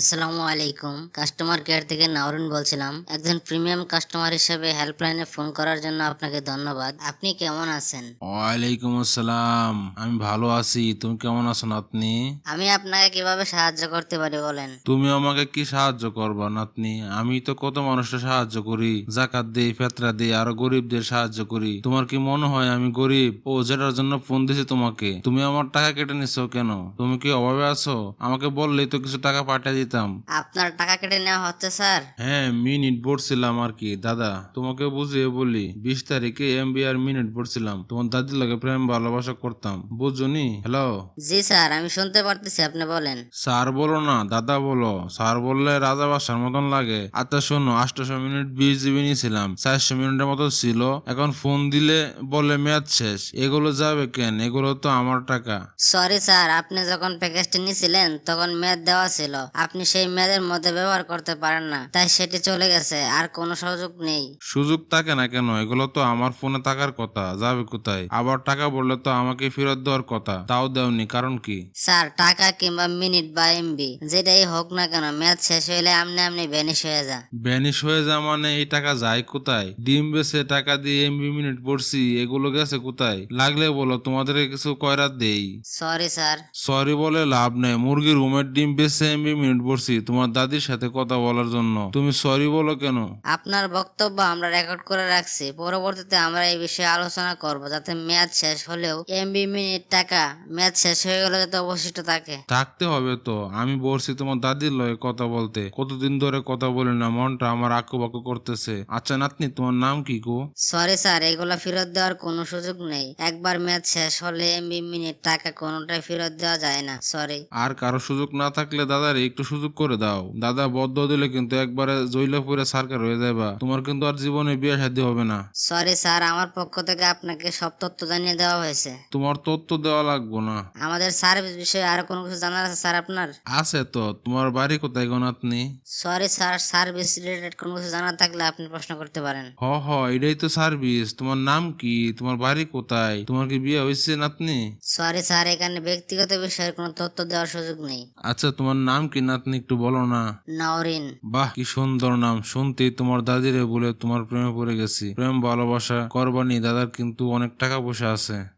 আসসালামু আলাইকুম। Customer care থেকে নাওরিন বলছিলাম। একজন প্রিমিয়াম কাস্টমার হিসেবে হেল্পলাইনে ফোন করার জন্য আপনাকে ধন্যবাদ। আপনি কেমন আছেন? ওয়ালাইকুম আসসালাম। আমি ভালো আছি। তুমি কেমন আছো নাতনি আমি আপনাকে কীভাবে সাহায্য করতে পারি বলেন? তুমি আমাকে কি সাহায্য করবা নাতনি? আমি তো কত মানুষের সাহায্য করি। জাকাত দেই ফেতরা দেই আরও গরিবদের সাহায্য করি। তোমার কি মনে হয় আমি গরিব? ও যেটার জন্য ফোন দিছি তোমাকে। তুমি আমার টাকা কেটে নিছো কেন? তুমি কি অভাবে আছো? আমাকে বললেই তো কিছু টাকা পাঠিয়ে দিতাম। আপনার টাকা কেটে নেওয়া হচ্ছে স্যার। হ্যাঁ মিনিট পড়ছিলাম আর কি। দাদা তোমাকে বুঝিয়ে বলি বিশ তারিখে এমবি আর মিনিট পড়ছিলাম। তোমার দাদির লাগে প্রেম ভালোবাসা করতাম। বুঝনি? হ্যালো? জি স্যার আমি শুনতে পারতেছি আপনি বলেন। স্যার বলো না দাদা বলো। স্যার বললে রাজা বাসার মতন লাগে। আচ্ছা শোনো আটশো মিনিট বিশ জিবি নিয়েছিলাম। চারশো মিনিটের মতো ছিল। এখন ফোন দিলে বলে ম্যাচ শেষ। এগুলো যাবে কেন? এগুলো তো আমার টাকা। সরি স্যার আপনি যখন প্যাকেজটি নিয়েছিলেন তখন মেয়াদ দেওয়া ছিল। আপনি সেই মেয়াদের মধ্যে ব্যবহার করতে পারেন না তাই সেটি চলে গেছে আর কোনো সুযোগ নেই। সুযোগ থাকে না কেন? এগুলো তো আমার ফোনে থাকার কথা যাবে কোথায়? আবার টাকা বললে তো আমাকে ফেরত দেওয়ার কথা তাও দেওনি কারণ কি? স্যার টাকা কিংবা মিনিট বা এমবি যেটাই হোক না কেন মেয়াদ শেষ হইলে আমনি আমনি ভ্যানিশ হয়ে যা ব্যানিশ হয়ে যা মানে এই টাকা যায় কোথায়? ডিম বেচে টাকা দিয়ে এমবি মিনিট পড়ছি এগুলো গেছে কোথায়? লাগলে বলো তোমাদের কিছু কয়রা দেই। Sorry sir. সরি বলে লাভ নেই মুরগির রুমের ডিম বেচে এমবি মিনিট পড়ছি তোমার দাদির সাথে কথা বলার জন্য। তুমি সরি বলো কেন? আপনার বক্তব্য আমরা রেকর্ড করে রাখছি। পরবর্তীতে আমরা এই বিষয়ে আলোচনা করব যাতে মেয়াদ শেষ হলেও এমবি মিনিট টাকা মেয়াদ শেষ হয়ে গেলে যাতে অবশিষ্ট থাকে। থাকতে হবে তো। আমি বলছি তোমার দাদির লয়ে কথা বলতে। কতদিন ধরে কথা বলি না মনটা আমার আঁকু বাকু করতেছে। আচ্ছা নাতনি তোমার নাম কি গো? সরি স্যার এগুলো ফেরত দেওয়ার কোনো সুযোগ নেই। একবার মেয়াদ শেষ হলে এমবি মিনিট টাকা কোনোটাই ফেরত দেওয়া যায় না। সরি আর কারও সুযোগ না থাকলে দাদার একটু সুযোগ করে দাও। দাদা বদ্ধ দিলে কিন্তু একবারে জইলে পুরে সার্কার হয়ে যাবা তোমার কিন্তু আর জীবনে বিয়ে শাদী হবে না। সরি স্যার আমার পক্ষ থেকে আপনাকে সব তথ্য জানিয়ে দেওয়া হয়েছে। তোমার তথ্য দেওয়া লাগবো না। আমাদের সার্ভিস বিষয়ে আরও কোনো কিছু জানার আছে স্যার আপনার? আছে তো। তোমার বাড়ি কোথায় গো নাতনি? সরি স্যার সার্ভিস রিলেটেড কোনো কিছু জানার থাকলে আপনি প্রশ্ন করতে পারেন। হ হ এটাই তো সার্ভিস তোমার নাম কি? তোমার বাড়ি কোথায়? তোমার কি বিয়ে হয়েছে নাতনি? সরি স্যার এখানে ব্যক্তিগত বিষয়ের কোনো তথ্য দেওয়ার সুযোগ নেই। আচ্ছা তোমার নাম কি নাতনি? একটু বলো না। নওরিন। বাহ কি সুন্দর নাম। শুনতেই তোমার দাদিরে বলে তোমার প্রেমে পড়ে গেছি। প্রেম ভালোবাসা করবানি দাদার কিন্তু অনেক টাকা পয়সা আছে।